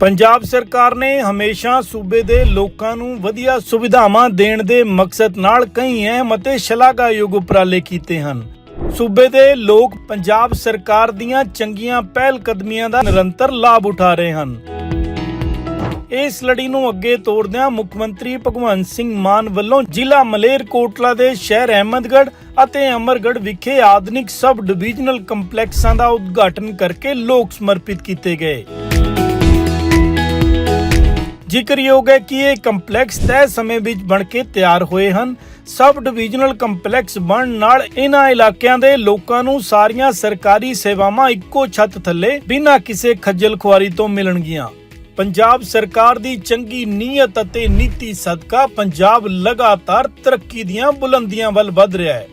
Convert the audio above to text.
ਪੰਜਾਬ ਸਰਕਾਰ ਨੇ ਹਮੇਸ਼ਾ ਸੂਬੇ ਦੇ ਲੋਕਾਂ ਨੂੰ ਵਧੀਆ ਸੁਵਿਧਾਵਾਂ ਦੇਣ ਦੇ ਮਕਸਦ ਨਾਲ ਕਈ ਅਹਿਮ ਅਤੇ ਸ਼ਲਾਘਾਯੋਗ ਉਪਰਾਲੇ ਕੀਤੇ ਹਨ। ਸੂਬੇ ਦੇ ਲੋਕ ਪੰਜਾਬ ਸਰਕਾਰ ਦੀਆਂ ਚੰਗੀਆਂ ਪਹਿਲ ਕਦਮੀਆਂ ਦਾ ਨਿਰੰਤਰ ਲਾਭ ਉਠਾ ਰਹੇ ਹਨ। ਇਸ ਲੜੀ ਨੂੰ ਅੱਗੇ ਤੋਰਦਿਆਂ ਮੁੱਖ ਮੰਤਰੀ ਭਗਵੰਤ ਸਿੰਘ ਮਾਨ ਵੱਲੋਂ ਜ਼ਿਲ੍ਹਾ ਮਲੇਰਕੋਟਲਾ ਦੇ ਸ਼ਹਿਰ ਅਹਿਮਦਗੜ੍ਹ ਅਤੇ ਅਮਰਗੜ੍ਹ ਵਿਖੇ ਆਧੁਨਿਕ ਸਬ ਡਿਵੀਜ਼ਨਲ ਕੰਪਲੈਕਸਾਂ ਦਾ ਉਦਘਾਟਨ ਕਰਕੇ ਲੋਕ ਸਮਰਪਿਤ ਕੀਤੇ ਗਏ। ਜ਼ਿਕਰਯੋਗ ਹੈ ਕਿ ਇਹ ਕੰਪਲੈਕਸ ਤੈਅ ਸਮੇਂ ਵਿੱਚ ਬਣ ਕੇ ਤਿਆਰ ਹੋਏ ਹਨ। ਸਬ ਡਿਵੀਜ਼ਨਲ ਕੰਪਲੈਕਸ ਬਣਨ ਨਾਲ ਇਹਨਾਂ ਇਲਾਕਿਆਂ ਦੇ ਲੋਕਾਂ ਨੂੰ ਸਾਰੀਆਂ ਸਰਕਾਰੀ ਸੇਵਾਵਾਂ ਇੱਕੋ ਛੱਤ ਥੱਲੇ ਬਿਨਾਂ ਕਿਸੇ ਖੱਜਲ ਖੁਆਰੀ ਤੋਂ ਮਿਲਣਗੀਆਂ। ਪੰਜਾਬ ਸਰਕਾਰ ਦੀ ਚੰਗੀ ਨੀਅਤ ਅਤੇ ਨੀਤੀ ਸਦਕਾ ਪੰਜਾਬ ਲਗਾਤਾਰ ਤਰੱਕੀ ਦੀਆਂ ਬੁਲੰਦੀਆਂ ਵੱਲ ਵਧ ਰਿਹਾ ਹੈ।